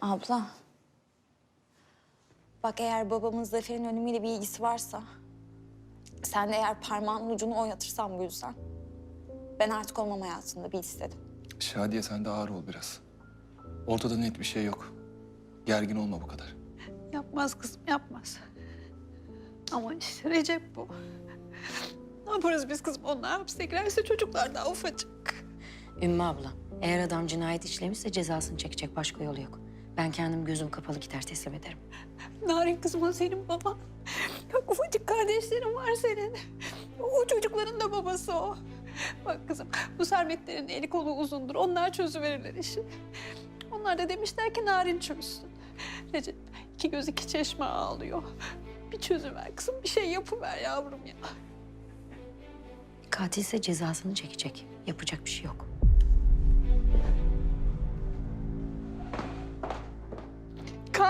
Abla. Bak eğer babamın Zafer'in ölümüyle bir ilgisi varsa... ...sen de eğer parmağının ucunu oynatırsan bu yüzden... ...ben artık olmam hayatında bil istedim. Şadiye sen de ağır ol biraz. Ortada net bir şey yok. Gergin olma bu kadar. Yapmaz kızım yapmaz. Ama işte Recep bu. Ne yaparız biz kızım onlar hapse girerse çocuklar daha ufacık. Ümmü abla, eğer adam cinayet işlemişse cezasını çekecek başka yolu yok. Ben kendim gözüm kapalı gider teslim ederim. Narin kızım o senin baban. Ufacık kardeşlerin var senin. O çocukların da babası o. Bak kızım bu sermetlerin eli kolu uzundur. Onlar çözüverirler işi. Onlar da demişler ki Narin çözsün. Recep iki göz iki çeşme ağlıyor. Bir çözüver kızım bir şey yapıver yavrum ya. Katilse cezasını çekecek. Yapacak bir şey yok.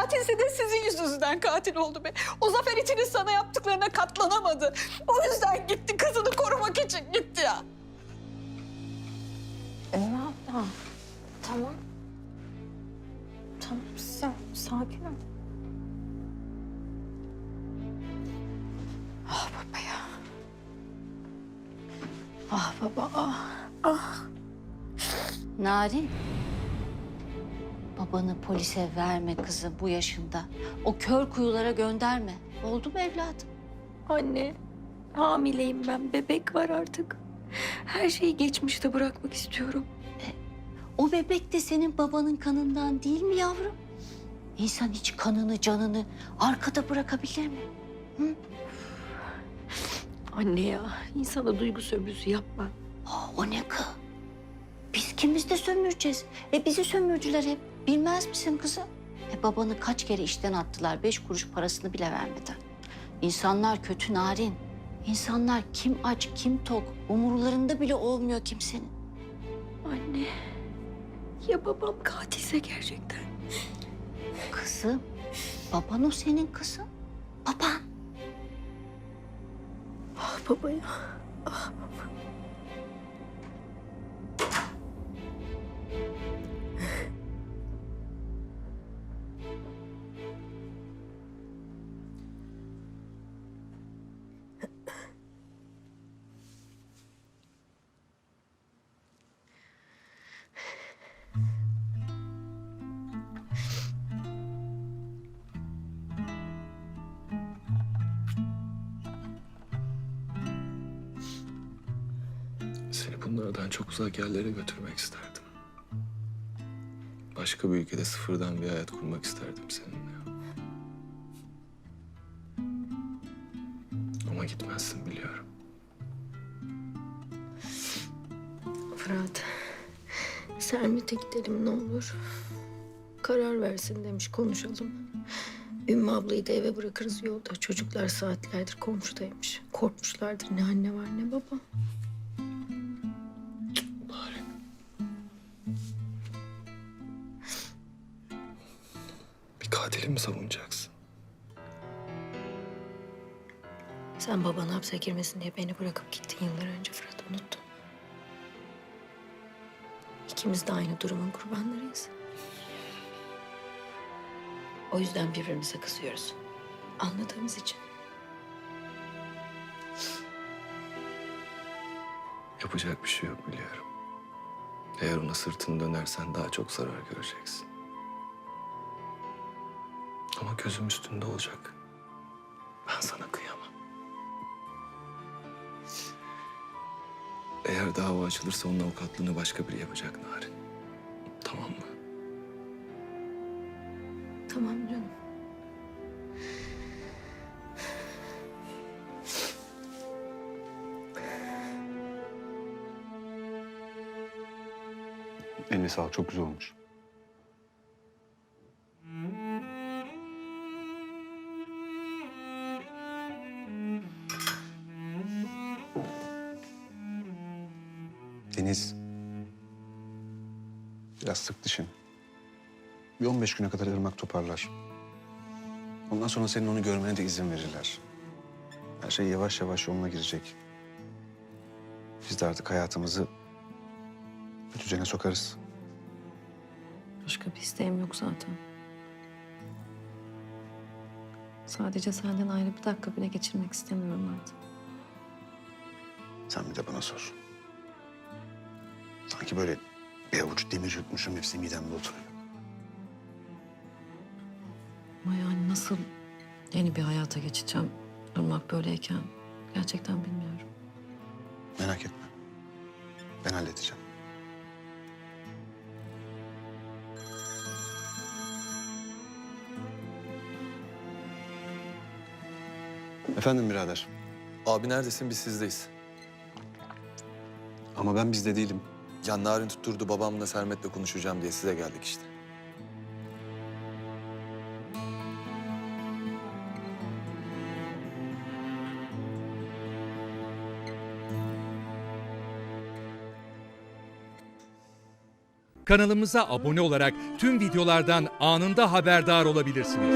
Katilse de sizin yüzünüzden katil oldu be. O Zafer içinin sana yaptıklarına katlanamadı. O yüzden gitti kızını korumak için gitti ya. Ümmü abla. Tamam. Tamam sen sakin ol. Ah baba ya. Ah baba ah. Narin. Babanı polise verme kızım bu yaşında. O kör kuyulara gönderme. Oldu mu evladım? Anne, hamileyim ben. Bebek var artık. Her şeyi geçmişte bırakmak istiyorum. O bebek de senin babanın kanından değil mi yavrum? İnsan hiç kanını, canını arkada bırakabilir mi? Anne ya, insana duygu sömürüsü yapma. Aa, o ne kız? Biz kimiz de sömüreceğiz. E bizi sömürdüler hep. Bilmez misin kızım? E babanı kaç kere işten attılar. Beş kuruş parasını bile vermeden. İnsanlar kötü narin. İnsanlar kim aç, kim tok. Umurlarında bile olmuyor kimsenin. Anne, ya babam katilse gerçekten? Kızım, baban o senin kızın. Baban. Ah baba ya. Seni bunlardan çok uzak yerlere götürmek isterdim. Başka bir ülkede sıfırdan bir hayat kurmak isterdim seninle. Ama gitmezsin biliyorum. Fırat, Sermet'e gidelim ne olur. Karar versin demiş, konuşalım. Ümmü ablayı da eve bırakırız yolda. Çocuklar saatlerdir komşudaymış. Korkmuşlardır ne anne var ne baba. Katili mi savunacaksın? Sen baban hapse girmesin diye beni bırakıp gittin yıllar önce Fırat unuttun. İkimiz de aynı durumun kurbanlarıyız. O yüzden birbirimize kızıyoruz. Anladığımız için. Yapacak bir şey yok biliyorum. Eğer ona sırtını dönersen daha çok zarar göreceksin. Ama gözüm üstünde olacak. Ben sana kıyamam. Eğer dava açılırsa onun avukatlığını başka biri yapacak Narin. Tamam mı? Tamam canım. Eline sağlık, çok güzel olmuş. Biraz sık dişin. Bir 15 güne kadar ırmak toparlar. Ondan sonra senin onu görmene de izin verirler. Her şey yavaş yavaş yoluna girecek. Biz de artık hayatımızı bir düzene sokarız. Başka bir isteğim yok zaten. Sadece senden ayrı bir dakika bile geçirmek istemiyorum artık. Sen bir de bana sor. Sanki böyle bir avuç demir yutmuşum hepsi midemde oturuyor. Ama yani nasıl yeni bir hayata geçeceğim Irmak böyleyken gerçekten bilmiyorum. Merak etme. Ben halledeceğim. Efendim birader. Abi neredesin? Biz sizdeyiz. Ama ben bizde değilim. Ya Narin tutturdu babamla Sermet'le konuşacağım diye size geldik işte. Kanalımıza abone olarak tüm videolardan anında haberdar olabilirsiniz.